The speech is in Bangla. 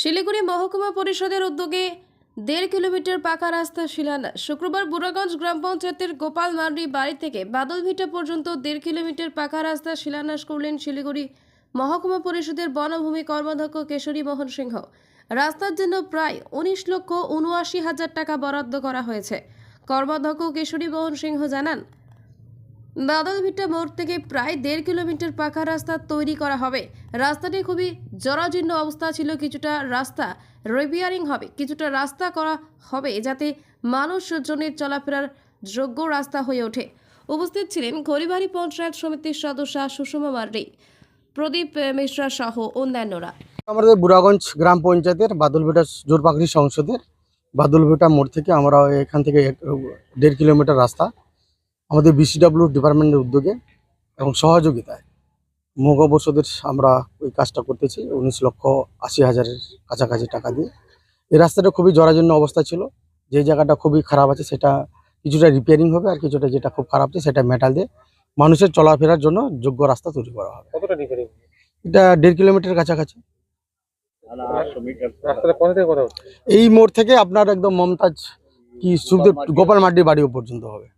শিলিগুড়ি মহকুমা পরিষদের উদ্যোগে দেড় কিলোমিটার পাকা রাস্তা শিলান্যাস। শুক্রবার বুড়াগঞ্জ গ্রাম পঞ্চায়েতের গোপাল মার্ডি বাড়ি থেকে বাদলভিটা পর্যন্ত দেড় কিলোমিটার পাকা রাস্তা শিলান্যাস করলেন শিলিগুড়ি মহকুমা পরিষদের বনভূমি কর্মাধ্যক্ষ কেশরী মোহন সিংহ। রাস্তার জন্য প্রায় উনিশ লক্ষ উনআশি হাজার টাকা বরাদ্দ করা হয়েছে। কর্মাধ্যক্ষ কেশরী মোহন সিংহ জানান বাদলভিটা মোড় থেকে প্রায় দেড় কিলোমিটার পাকা রাস্তা তৈরি করা হবে। রাস্তাটি খুবই জরাজীর্ণ অবস্থা ছিল, কিছুটা রাস্তা রিপেয়ারিং হবে, কিছুটা রাস্তা করা হবে যাতে মানুষজনের চলাফেরার যোগ্য রাস্তা হয়ে ওঠে। উপস্থিত ছিলেন খড়িবাড়ি পঞ্চায়েত সমিতির সদস্য সুষমা মার্ডি প্রদীপ মিশ্রা সহ অন্যান্যরা। আমাদের বুড়াগঞ্জ গ্রাম পঞ্চায়েতের বাদলভিটা জোরপাকড়ি সংসদের বাদলভিটা মোড় থেকে আমরা এখান থেকে দেড় কিলোমিটার রাস্তা আমাদের বিসিডাব্লিউ ডিপার্টমেন্টের উদ্যোগে এবং সহযোগিতায় বসুদের আমরা ওই কাজটা করতেছি উনিশ লক্ষ আশি হাজারের কাছাকাছি টাকা দিয়ে। এই রাস্তাটা খুবই জরাজীর্ণ অবস্থা ছিল। যে জায়গাটা খুবই খারাপ আছে সেটা কিছুটা রিপেয়ারিং হবে আর কিছুটা যেটা খুব খারাপ আছে সেটা মেটাল দিয়ে মানুষের চলাফেরার জন্য যোগ্য রাস্তা তৈরি করা হবে। এটা দেড় কিলোমিটার কাছাকাছি। এই মোড় থেকে আপনার একদম মমতাজ কি সুখদেব গোপাল মাড্ডি বাড়ি পর্যন্ত হবে।